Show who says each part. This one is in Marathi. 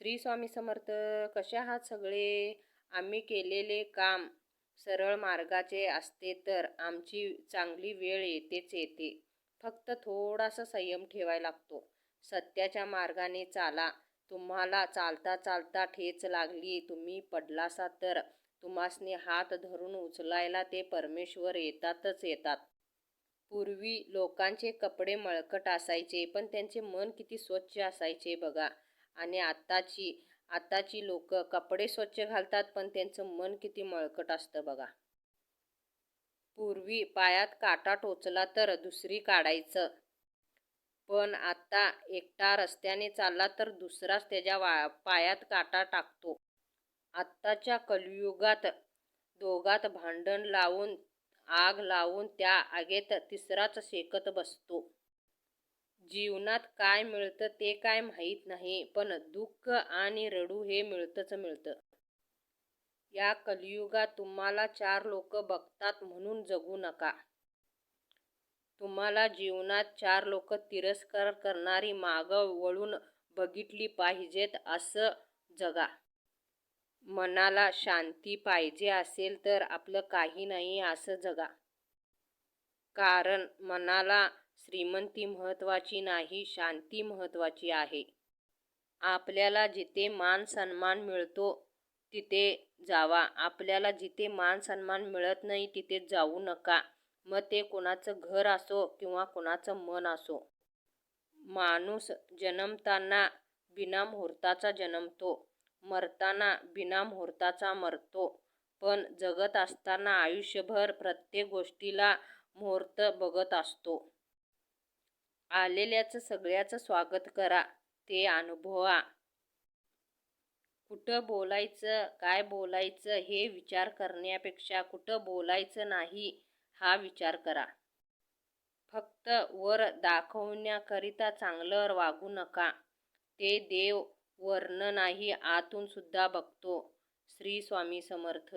Speaker 1: श्री स्वामी समर्थ कशा आहात सगळे? आम्ही केलेले काम सरळ मार्गाचे असते तर आमची चांगली वेळ येतेच येते. फक्त थोडासा संयम ठेवायला लागतो. सत्याच्या मार्गाने चाला. तुम्हाला चालता चालता ठेच लागली. तुम्ही पडलासा तर तुम्हासनी हात धरून उचलायला ते परमेश्वर येतातच येतात. पूर्वी लोकांचे कपडे मळकट असायचे पण त्यांचे मन किती स्वच्छ असायचे बघा. आणि आत्ताची आत्ताची लोक कपडे स्वच्छ घालतात पण त्यांचं मन किती मळकट असतं बघा. पूर्वी पायात काटा टोचला तर दुसरी काढायचं. पण आत्ता एकटा रस्त्याने चालला तर दुसराच त्याच्या वा पायात काटा टाकतो. आत्ताच्या कलियुगात दोघात भांडण लावून आग लावून त्या आगेत तिसराच शेकत बसतो. जीवनात काय मिळतं ते काय माहीत नाही पण दुःख आणि रडू हे मिळतंच मिळतं. या कलियुगात तुम्हाला चार लोक बघतात म्हणून जगू नका. तुम्हाला जीवनात चार लोक तिरस्कार करणारी मागं वळून बघितली पाहिजेत असं जगा. मनाला शांती पाहिजे असेल तर आपलं काही नाही असं जगा. कारण मनाला श्रीमंती महत्त्वाची नाही शांती महत्त्वाची आहे. आपल्याला जिथे मान सन्मान मिळतो तिथे जावा. आपल्याला जिथे मान सन्मान मिळत नाही तिथे जाऊ नका. मग ते कोणाचं घर असो किंवा कोणाचं मन असो. माणूस जन्मताना बिनामुहूर्ताचा जन्मतो. मरताना बिनामुहूर्ताचा मरतो. पण जगत असताना आयुष्यभर प्रत्येक गोष्टीला मुहूर्त बघत असतो. आलेल्याचं सगळ्याचं स्वागत करा ते अनुभवा. कुठं बोलायचं काय बोलायचं हे विचार करण्यापेक्षा कुठं बोलायचं नाही हा विचार करा. फक्त वर दाखवण्याकरिता चांगलं वागू नका. ते देव वर्ण नाही आतून सुद्धा बघतो. श्री स्वामी समर्थ.